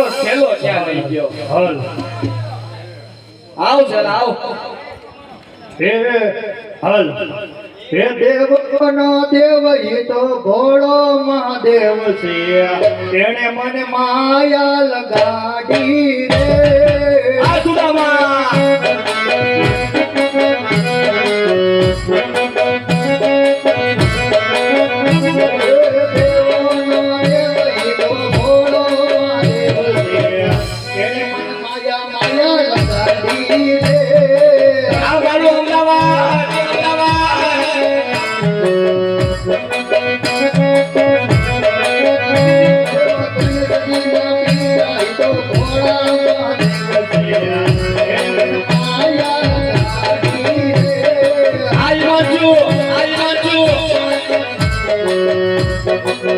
મારો છેલ્લો ત્યાં રહી ગયો. હલ. આવ જરા આવ. હે હલ. હે દેવનો દેવ ઈ તો ઘોડો મહાદેવ છે. તેણે મને માયા લગાડી રે. આ સુદામા. લગાડી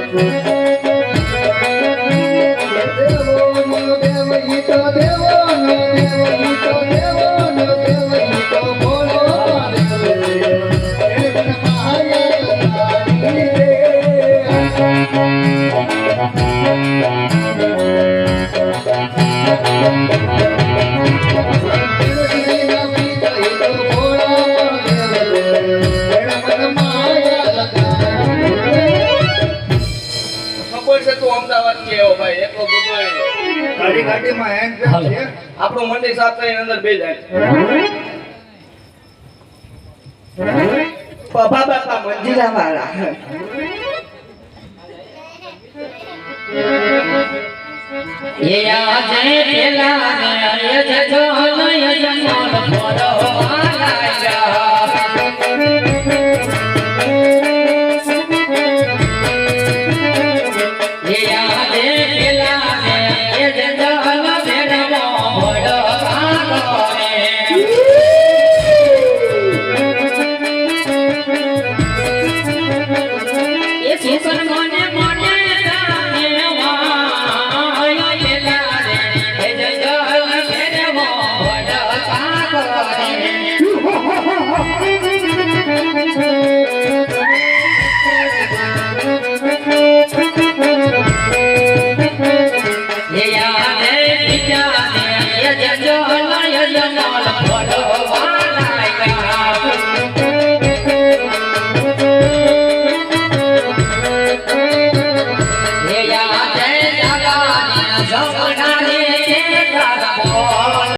રે આપણું મંડી સાફ કરીને અંદર બે જાય. બાબા બાપા મંજીરા વાળા એ આજે પેલા ને અરે જજો નય જમોલ પોરો